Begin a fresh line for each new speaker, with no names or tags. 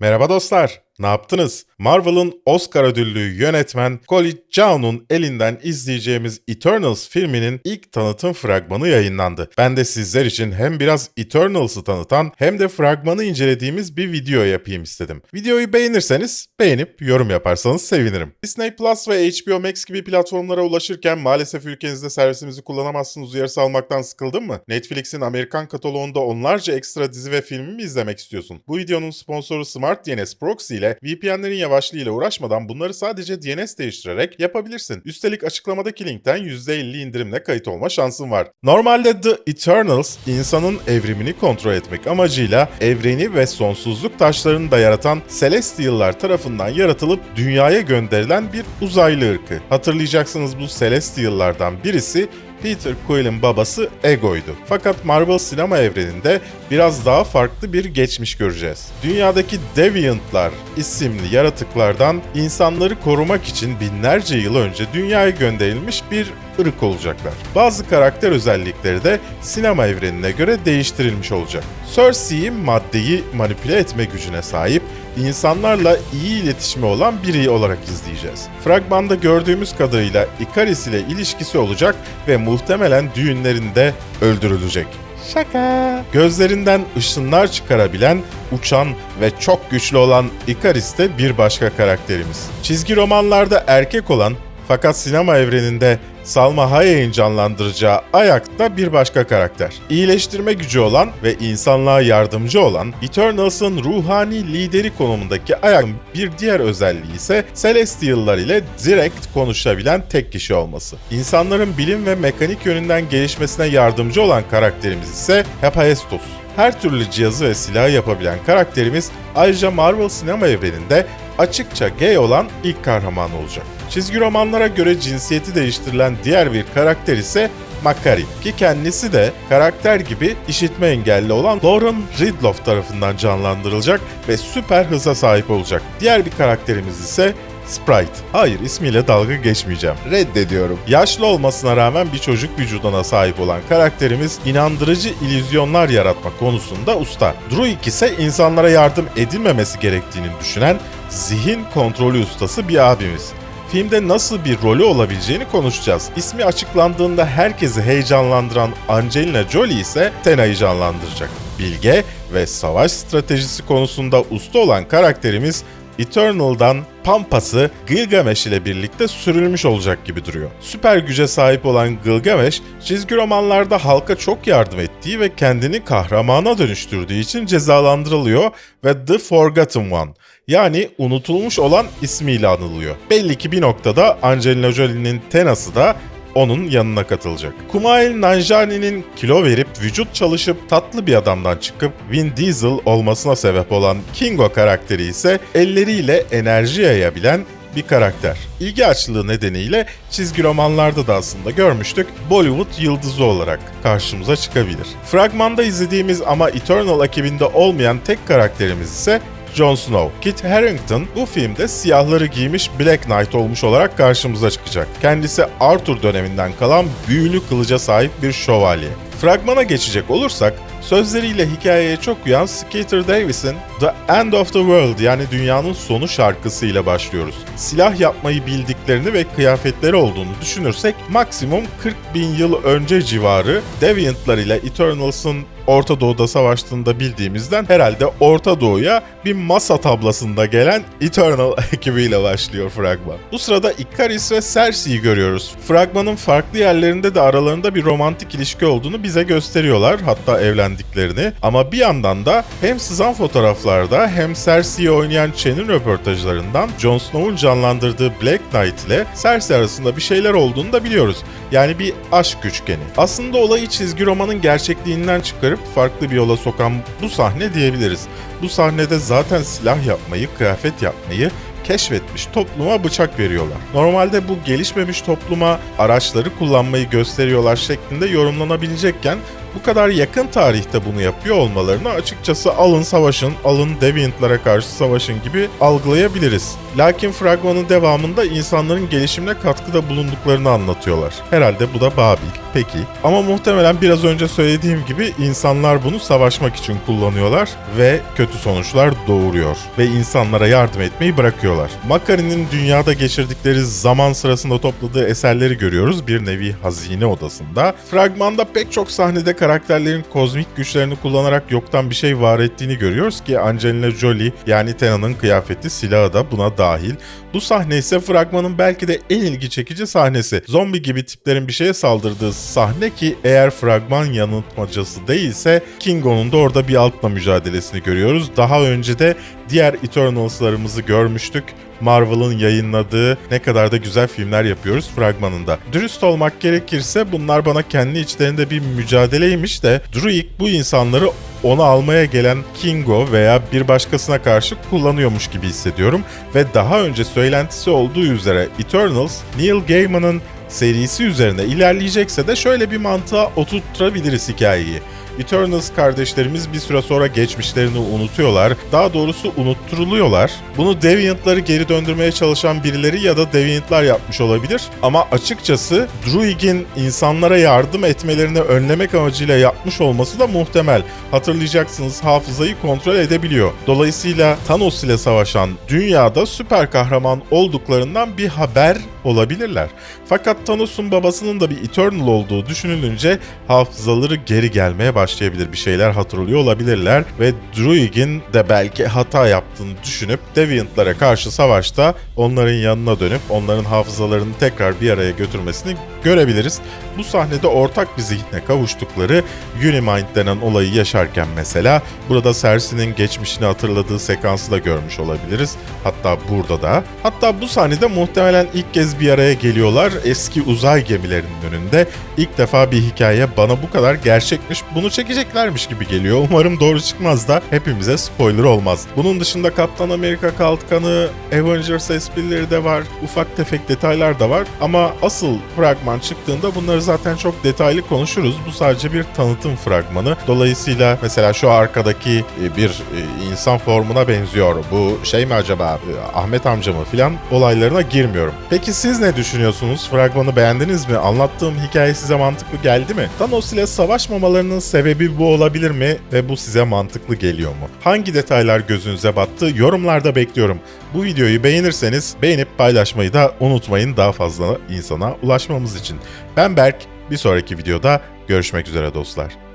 Merhaba dostlar, ne yaptınız? Marvel'ın Oscar ödüllü yönetmen Colin Zhao'nun elinden izleyeceğimiz Eternals filminin ilk tanıtım fragmanı yayınlandı. Ben de sizler için hem biraz Eternals'ı tanıtan hem de fragmanı incelediğimiz bir video yapayım istedim. Videoyu beğenirseniz beğenip yorum yaparsanız sevinirim. Disney Plus ve HBO Max gibi platformlara ulaşırken maalesef ülkenizde servisimizi kullanamazsınız uyarısı almaktan sıkıldın mı? Netflix'in Amerikan kataloğunda onlarca ekstra dizi ve filmi mi izlemek istiyorsun? Bu videonun sponsoru Smart DNS Proxy ile VPN'lerin yavaşlığıyla uğraşmadan bunları sadece DNS değiştirerek yapabilirsin. Üstelik açıklamadaki linkten %50 indirimle kayıt olma şansın var. Normalde The Eternals insanın evrimini kontrol etmek amacıyla evreni ve sonsuzluk taşlarını da yaratan Celestial'lar tarafından yaratılıp dünyaya gönderilen bir uzaylı ırkı. Hatırlayacaksınız bu Celestial'lardan birisi Peter Quill'in babası Ego'ydu. Fakat Marvel sinema evreninde biraz daha farklı bir geçmiş göreceğiz. Dünyadaki Deviant'lar isimli yaratıklardan insanları korumak için binlerce yıl önce dünyaya gönderilmiş bir ırk olacaklar. Bazı karakter özellikleri de sinema evrenine göre değiştirilmiş olacak. Cersei maddeyi manipüle etme gücüne sahip, insanlarla iyi iletişimi olan biri olarak izleyeceğiz. Fragmanda gördüğümüz kadarıyla Ikaris ile ilişkisi olacak ve muhtemelen düğünlerinde öldürülecek. Şaka. Gözlerinden ışınlar çıkarabilen, uçan ve çok güçlü olan Ikaris de bir başka karakterimiz. Çizgi romanlarda erkek olan fakat sinema evreninde Salma Hayek'in canlandıracağı Ayak da bir başka karakter. İyileştirme gücü olan ve insanlığa yardımcı olan Eternals'ın ruhani lideri konumundaki Ayak'ın bir diğer özelliği ise Celestial'lar ile direkt konuşabilen tek kişi olması. İnsanların bilim ve mekanik yönünden gelişmesine yardımcı olan karakterimiz ise Hephaestus. Her türlü cihazı ve silahı yapabilen karakterimiz ayrıca Marvel sinema evreninde açıkça gay olan ilk kahraman olacak. Çizgi romanlara göre cinsiyeti değiştirilen diğer bir karakter ise Makari ki kendisi de karakter gibi işitme engelli olan Lauren Ridloff tarafından canlandırılacak ve süper hıza sahip olacak. Diğer bir karakterimiz ise Sprite. Hayır ismiyle dalga geçmeyeceğim. Reddediyorum. Yaşlı olmasına rağmen bir çocuk vücuduna sahip olan karakterimiz inandırıcı illüzyonlar yaratma konusunda usta. Druid ise insanlara yardım edilmemesi gerektiğini düşünen zihin kontrolü ustası bir abimiz filmde nasıl bir rolü olabileceğini konuşacağız. İsmi açıklandığında herkesi heyecanlandıran Angelina Jolie ise Tena'yı canlandıracak. Bilge ve savaş stratejisi konusunda usta olan karakterimiz Eternal'dan Pampas'ı Gilgamesh ile birlikte sürülmüş olacak gibi duruyor. Süper güce sahip olan Gilgamesh, çizgi romanlarda halka çok yardım ettiği ve kendini kahramana dönüştürdüğü için cezalandırılıyor ve The Forgotten One yani unutulmuş olan ismiyle anılıyor. Belli ki bir noktada Angelina Jolie'nin Tena'sı da onun yanına katılacak. Kumail Nanjiani'nin kilo verip vücut çalışıp tatlı bir adamdan çıkıp Vin Diesel olmasına sebep olan Kingo karakteri ise elleriyle enerji yayabilen bir karakter. İlgi açlığı nedeniyle çizgi romanlarda da aslında görmüştük Bollywood yıldızı olarak karşımıza çıkabilir. Fragmanda izlediğimiz ama Eternal ekibinde olmayan tek karakterimiz ise Jon Snow. Kit Harington bu filmde siyahları giymiş Black Knight olmuş olarak karşımıza çıkacak. Kendisi Arthur döneminden kalan büyülü kılıca sahip bir şövalye. Fragmana geçecek olursak, sözleriyle hikayeye çok uyan Skeeter Davis'in The End of the World yani dünyanın sonu şarkısıyla başlıyoruz. Silah yapmayı bildiklerini ve kıyafetleri olduğunu düşünürsek maksimum 40 bin yıl önce civarı Deviant'lar ile Eternals'ın Orta Doğu'da savaştığında bildiğimizden herhalde Orta Doğu'ya bir masa tablasında gelen Eternal ekibiyle başlıyor fragman. Bu sırada Ikaris ve Cersei'yi görüyoruz. Fragmanın farklı yerlerinde de aralarında bir romantik ilişki olduğunu bize gösteriyorlar hatta evlendiklerini. Ama bir yandan da hem sızan fotoğraflarda hem Cersei'yi oynayan Chen'in röportajlarından Jon Snow'un canlandırdığı Black Knight ile Cersei arasında bir şeyler olduğunu da biliyoruz. Yani bir aşk üçgeni. Aslında olayı çizgi romanın gerçekliğinden çıkarıp farklı bir yola sokan bu sahne diyebiliriz. Bu sahnede zaten silah yapmayı, kıyafet yapmayı keşfetmiş topluma bıçak veriyorlar. Normalde bu gelişmemiş topluma araçları kullanmayı gösteriyorlar şeklinde yorumlanabilecekken bu kadar yakın tarihte bunu yapıyor olmalarını açıkçası alın savaşın, alın Deviant'lara karşı savaşın gibi algılayabiliriz. Lakin fragmanın devamında insanların gelişimine katkıda bulunduklarını anlatıyorlar. Herhalde bu da Babil. Peki. Ama muhtemelen biraz önce söylediğim gibi insanlar bunu savaşmak için kullanıyorlar ve kötü sonuçlar doğuruyor ve insanlara yardım etmeyi bırakıyorlar. Makari'nin dünyada geçirdikleri zaman sırasında topladığı eserleri görüyoruz bir nevi hazine odasında. Fragmanda pek çok sahnede karakterlerin kozmik güçlerini kullanarak yoktan bir şey var ettiğini görüyoruz ki Angelina Jolie yani Tena'nın kıyafeti silahı da buna dahil. Bu sahne ise fragmanın belki de en ilgi çekici sahnesi. Zombi gibi tiplerin bir şeye saldırdığı sahne ki eğer fragman yanıltmacası değilse Kingo'nun da orada bir altla mücadelesini görüyoruz. Daha önce de diğer Eternals'larımızı görmüştük. Marvel'ın yayınladığı ne kadar da güzel filmler yapıyoruz fragmanında. Dürüst olmak gerekirse bunlar bana kendi içlerinde bir mücadeleymiş de Druid bu insanları onu almaya gelen Kingo veya bir başkasına karşı kullanıyormuş gibi hissediyorum ve daha önce söylentisi olduğu üzere Eternals, Neil Gaiman'ın serisi üzerine ilerleyecekse de şöyle bir mantığa oturtturabiliriz hikayeyi. Eternals kardeşlerimiz bir süre sonra geçmişlerini unutuyorlar. Daha doğrusu unutturuluyorlar. Bunu Deviant'ları geri döndürmeye çalışan birileri ya da Deviant'lar yapmış olabilir. Ama açıkçası Druig'in insanlara yardım etmelerini önlemek amacıyla yapmış olması da muhtemel. Hatırlayacaksınız hafızayı kontrol edebiliyor. Dolayısıyla Thanos ile savaşan dünyada süper kahraman olduklarından bir haber olabilirler. Fakat Thanos'un babasının da bir Eternal olduğu düşünülünce hafızaları geri gelmeye başlayabilir. Bir şeyler hatırlıyor olabilirler ve Druig'in de belki hata yaptığını düşünüp Deviant'lara karşı savaşta onların yanına dönüp onların hafızalarını tekrar bir araya götürmesini görebiliriz. Bu sahnede ortak bir zihne kavuştukları Unimind denen olayı yaşarken mesela burada Cersei'nin geçmişini hatırladığı sekansı da görmüş olabiliriz. Hatta burada da. Hatta bu sahnede muhtemelen ilk kez bir araya geliyorlar. Eski uzay gemilerinin önünde ilk defa bir hikaye bana bu kadar gerçekmiş. Bunu çekeceklermiş gibi geliyor. Umarım doğru çıkmaz da hepimize spoiler olmaz. Bunun dışında Kaptan Amerika kalkanı, Avengers esprileri de var. Ufak tefek detaylar da var. Ama asıl fragman çıktığında bunları zaten çok detaylı konuşuruz. Bu sadece bir tanıtım fragmanı. Dolayısıyla mesela şu arkadaki e, bir e, insan formuna benziyor. Bu şey mi acaba e, Ahmet amca mı filan olaylarına girmiyorum. Peki siz ne düşünüyorsunuz? Fragmanı beğendiniz mi? Anlattığım hikaye size mantıklı geldi mi? Thanos ile savaşmamalarının sebebi bu olabilir mi? Ve bu size mantıklı geliyor mu? Hangi detaylar gözünüze battı? Yorumlarda bekliyorum. Bu videoyu beğenirseniz beğenip paylaşmayı da unutmayın daha fazla insana ulaşmamız için. Ben Berk. Bir sonraki videoda görüşmek üzere dostlar.